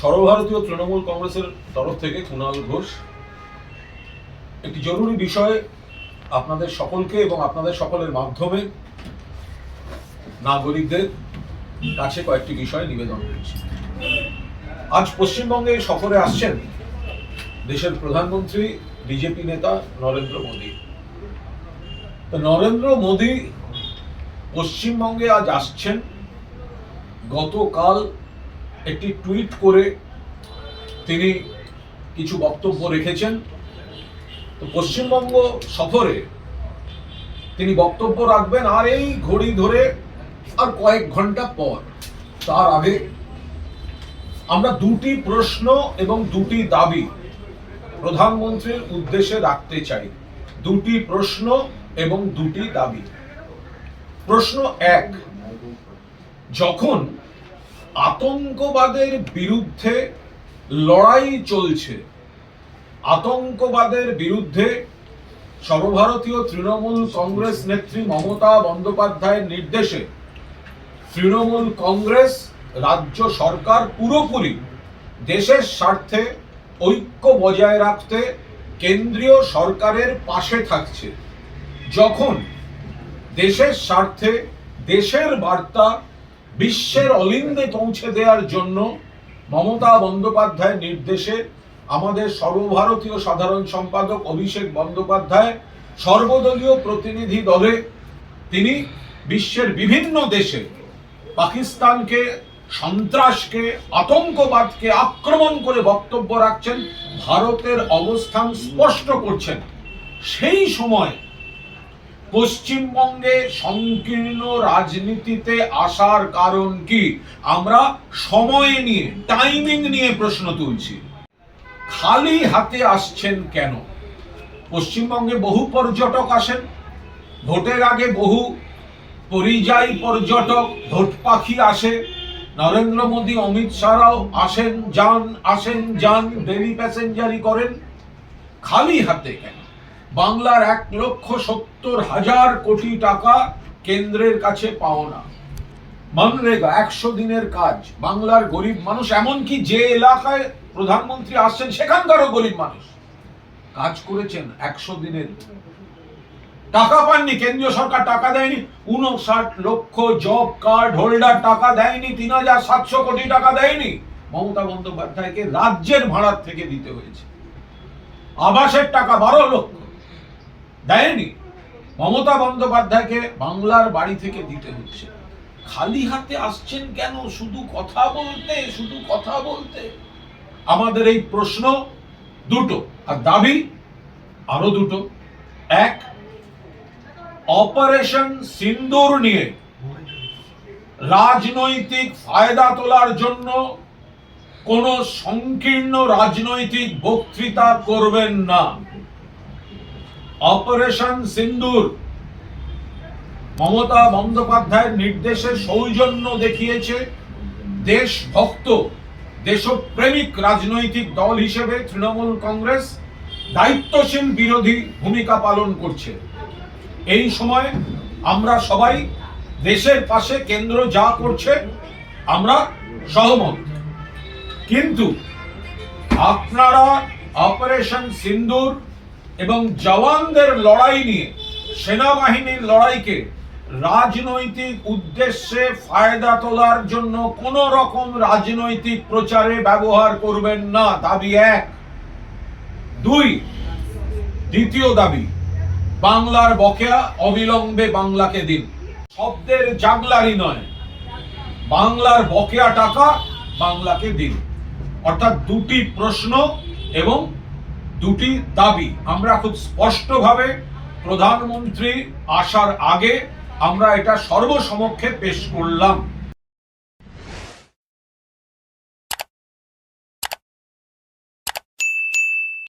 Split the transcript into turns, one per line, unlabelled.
সর্বভারতীয় তৃণমূল কংগ্রেসের তরফ থেকে কুণাল ঘোষ, একটি জরুরি বিষয় আপনাদের সকলকে এবং আপনাদের সকলের মাধ্যমে নাগরিকদের কাছে কয়েকটি বিষয় নিবেদন করছি। আজ পশ্চিমবঙ্গে সফরে আসছেন দেশের প্রধানমন্ত্রী, বিজেপি নেতা নরেন্দ্র মোদী। তো নরেন্দ্র মোদী পশ্চিমবঙ্গে আজ আসছেন। গতকাল একটি টুইট করে তিনি কিছু বক্তব্য রেখেছেন। তো পশ্চিমবঙ্গ সফরে তিনি বক্তব্য রাখবেন আর এই ঘড়ি ধরে আর কয়েক ঘণ্টা পর, তার আগে আমরা দুটি প্রশ্ন এবং দুটি দাবি প্রধানমন্ত্রীর উদ্দেশ্যে রাখতে চাই। দুটি প্রশ্ন এবং দুটি দাবি। প্রশ্ন এক, যখন আতঙ্কবাদের বিরুদ্ধে লড়াই চলছে। আতঙ্কবাদের বিরুদ্ধে সর্বভারতীয় তৃণমূল কংগ্রেস নেত্রী মমতা বন্দ্যোপাধ্যায়ের নির্দেশে তৃণমূল কংগ্রেস রাজ্য সরকার পুরোপুরি দেশের স্বার্থে ঐক্য বজায় রাখতে কেন্দ্রীয় সরকারের পাশে থাকছে। যখন দেশের স্বার্থে দেশের বার্তা বিশ্বের অলিন্দে পৌঁছে দেওয়ার জন্য মমতা বন্দ্যোপাধ্যায়ের নির্দেশে আমাদের সর্বভারতীয় সাধারণ সম্পাদক অভিষেক বন্দ্যোপাধ্যায় সর্বদলীয় প্রতিনিধি দলে তিনি বিশ্বের বিভিন্ন দেশে পাকিস্তানকে, সন্ত্রাসকে, আতঙ্কবাদকে আক্রমণ করে বক্তব্য রাখছেন, ভারতের অবস্থান স্পষ্ট করছেন। সেই সময় পশ্চিমবঙ্গে সংকীর্ণ রাজনীতিতে আসার কারণ কি? আমরা সময় নিয়ে টাইমিং নিয়ে প্রশ্ন তুলছি। খালি হাতে আসছেন কেন? পশ্চিমবঙ্গে বহু পর্যটক আসেন। ভোটের আগে বহু পরিযায়ী পর্যটক, ভোট পাখি আসে। নরেন্দ্র মোদী, অমিত শাহরাও আসেন, যান আসেন, যান ডেলি প্যাসেঞ্জারি করেন। খালি হাতে কেন? বাংলার এক লক্ষ সত্তর হাজার কোটি টাকা কেন্দ্রের কাছে পাওনা। মনরেগা, একশো দিনের কাজ। বাংলার গরিব মানুষ এমনকি যে এলাকায় প্রধানমন্ত্রী আসছেন, সেখানকারও গরিব মানুষ। কাজ করেছেন একশো দিনের। টাকা পাননি, কেন্দ্রীয় সরকার টাকা দেয়নি। উনষাট লক্ষ জব কার্ড হোল্ডার টাকা দেয়নি, তিন হাজার সাতশো কোটি টাকা দেয়নি। মমতা বন্দ্যোপাধ্যায়কে রাজ্যের ভাড়ার থেকে দিতে হয়েছে। আবাসের টাকা বারো লক্ষ। দেয়নি। মমতা বন্দ্যোপাধ্যায়কে বাংলার বাড়ি থেকে দিতে হচ্ছে। খালি হাতে আসছেন কেন? শুধু কথা বলতে, শুধু কথা বলতে। আমাদের এই প্রশ্ন দুটো, আর দাবি আরও দুটো। এক, অপারেশন সিন্দুর নিয়ে রাজনৈতিক ফায়দা তোলার জন্য কোন সংকীর্ণ রাজনৈতিক বক্তৃতা করবেন না। অপারেশন সিন্দুর। মমতা বন্দ্যোপাধ্যায়ের নির্দেশে সৌজন্য দেখিয়েছে দেশভক্ত, দেশপ্রেমিক রাজনৈতিক দল হিসেবে তৃণমূল কংগ্রেস দায়িত্বশীল বিরোধী ভূমিকা পালন করছে। এই সময় আমরা সবাই দেশের পাশে কেন্দ্র যা করছে, আমরা সহমত। কিন্তু আপনারা অপারেশন সিন্দুর এবং জওয়ানদের লড়াই নিয়ে, সেনাবাহিনীর লড়াইকে রাজনৈতিক উদ্দেশ্যে ফায়দা তোলার জন্য কোন রকম রাজনৈতিক প্রচারে ব্যবহার করবেন না, দাবি এক। দুই, দ্বিতীয় দাবি, বাংলার বকেয়া অবিলম্বে বাংলাকে দিন। শব্দের জাগলারি নয়, বাংলার বকেয়া টাকা বাংলাকে দিন। অর্থাৎ দুটি প্রশ্ন এবং দুটি দাবি। আমরা খুব স্পষ্টভাবে প্রধানমন্ত্রী আসার আগে আমরা এটা সর্বসমক্ষে পেশ করলাম।